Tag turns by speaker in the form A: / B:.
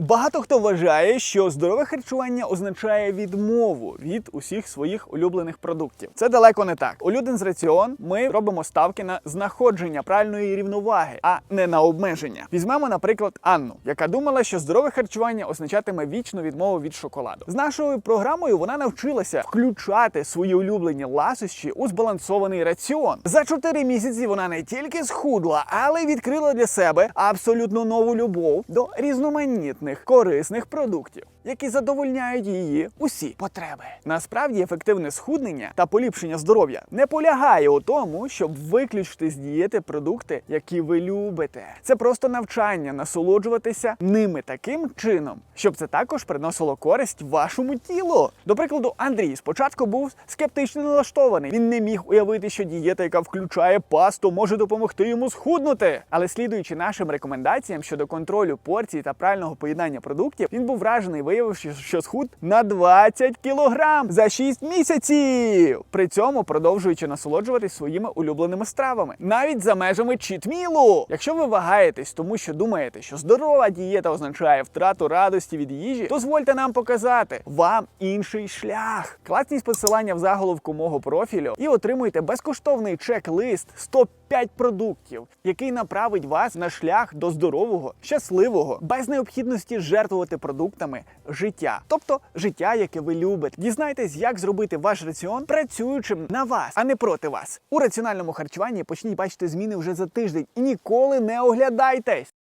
A: Багато хто вважає, що здорове харчування означає відмову від усіх своїх улюблених продуктів. Це далеко не так. У Люденс Раціон ми робимо ставки на знаходження правильної рівноваги, а не на обмеження. Візьмемо, наприклад, Анну, яка думала, що здорове харчування означатиме вічну відмову від шоколаду. З нашою програмою вона навчилася включати свої улюблені ласощі у збалансований раціон. За 4 місяці вона не тільки схудла, але й відкрила для себе абсолютно нову любов до різноманітних корисних продуктів, які задовольняють її усі потреби. Насправді ефективне схуднення та поліпшення здоров'я не полягає у тому, щоб виключити з дієти продукти, які ви любите. Це просто навчання насолоджуватися ними таким чином, щоб це також приносило користь вашому тілу. До прикладу, Андрій спочатку був скептично налаштований. Він не міг уявити, що дієта, яка включає пасту, може допомогти йому схуднути. Але слідуючи нашим рекомендаціям щодо контролю порцій та правильного поєднання продуктів, він був вражений, виявивши, що схуд на 20 кілограм за 6 місяців. При цьому продовжуючи насолоджуватись своїми улюбленими стравами, навіть за межами чітмілу. Якщо ви вагаєтесь, тому що думаєте, що здорова дієта означає втрату радості від їжі, дозвольте нам показати вам інший шлях. Класніть посилання в заголовку мого профілю і отримуйте безкоштовний чек-лист 105 продуктів, який направить вас на шлях до здорового, щасливого, без необхідності жертвувати продуктами життя, тобто життя, яке ви любите. Дізнайтесь, як зробити ваш раціон працюючим на вас, а не проти вас. У раціональному харчуванні почніть бачити зміни вже за тиждень і ніколи не оглядайтесь.